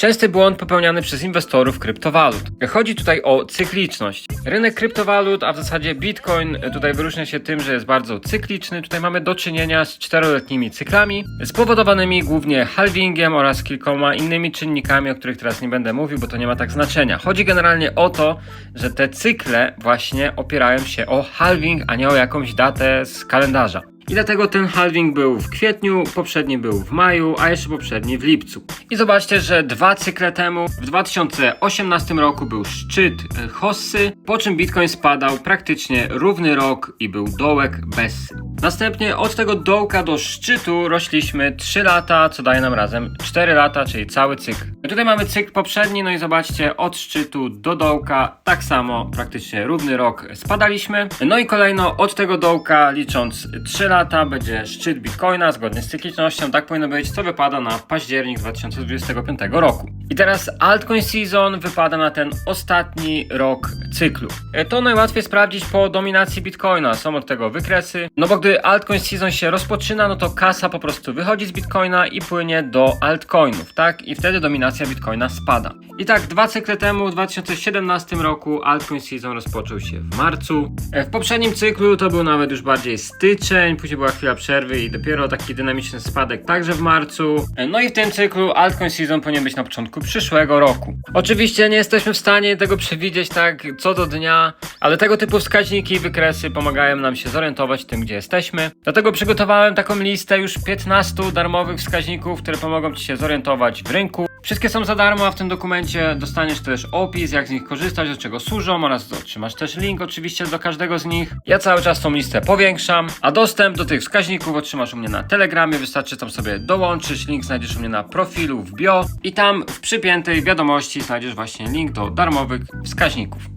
Częsty błąd popełniany przez inwestorów kryptowalut. Chodzi tutaj o cykliczność. Rynek kryptowalut, a w zasadzie Bitcoin tutaj wyróżnia się tym, że jest bardzo cykliczny. Tutaj mamy do czynienia z czteroletnimi cyklami, spowodowanymi głównie halvingiem oraz kilkoma innymi czynnikami, o których teraz nie będę mówił, bo to nie ma tak znaczenia. Chodzi generalnie o to, że te cykle właśnie opierają się o halving, a nie o jakąś datę z kalendarza. I dlatego ten halving był w kwietniu, poprzedni był w maju, a jeszcze poprzedni w lipcu. I zobaczcie, że dwa cykle temu, w 2018 roku był szczyt e, Hossy, po czym Bitcoin spadał praktycznie równy rok i był dołek Bessy. Następnie od tego dołka do szczytu rośliśmy 3 lata, co daje nam razem 4 lata, czyli cały cykl. Tutaj mamy cykl poprzedni, no i zobaczcie, od szczytu do dołka tak samo, praktycznie równy rok spadaliśmy. No i kolejno od tego dołka, licząc 3 lata, będzie szczyt Bitcoina zgodnie z cyklicznością. Tak powinno być, co wypada na październik 2025 roku. I teraz altcoin season wypada na ten ostatni rok cyklu. E, To najłatwiej sprawdzić po dominacji Bitcoina. Są od tego wykresy. No bo gdy altcoin season się rozpoczyna, no to kasa po prostu wychodzi z Bitcoina i płynie do altcoinów, tak? I wtedy dominacja Bitcoina spada. I tak dwa cykle temu, w 2017 roku altcoin season rozpoczął się w marcu. E, W poprzednim cyklu to był nawet już bardziej styczeń, później była chwila przerwy i dopiero taki dynamiczny spadek także w marcu. E, No i w tym cyklu altcoin season powinien być na początku przyszłego roku. Oczywiście nie jesteśmy w stanie tego przewidzieć tak co do dnia, ale tego typu wskaźniki i wykresy pomagają nam się zorientować tym, gdzie jesteśmy. Dlatego przygotowałem taką listę już 15 darmowych wskaźników, które pomogą Ci się zorientować w rynku. Wszystkie są za darmo, a w tym dokumencie dostaniesz też opis, jak z nich korzystać, do czego służą oraz otrzymasz też link oczywiście do każdego z nich. Ja cały czas tą listę powiększam, a dostęp do tych wskaźników otrzymasz u mnie na Telegramie, wystarczy tam sobie dołączyć, link znajdziesz u mnie na profilu w bio i tam w przypiętej wiadomości znajdziesz właśnie link do darmowych wskaźników.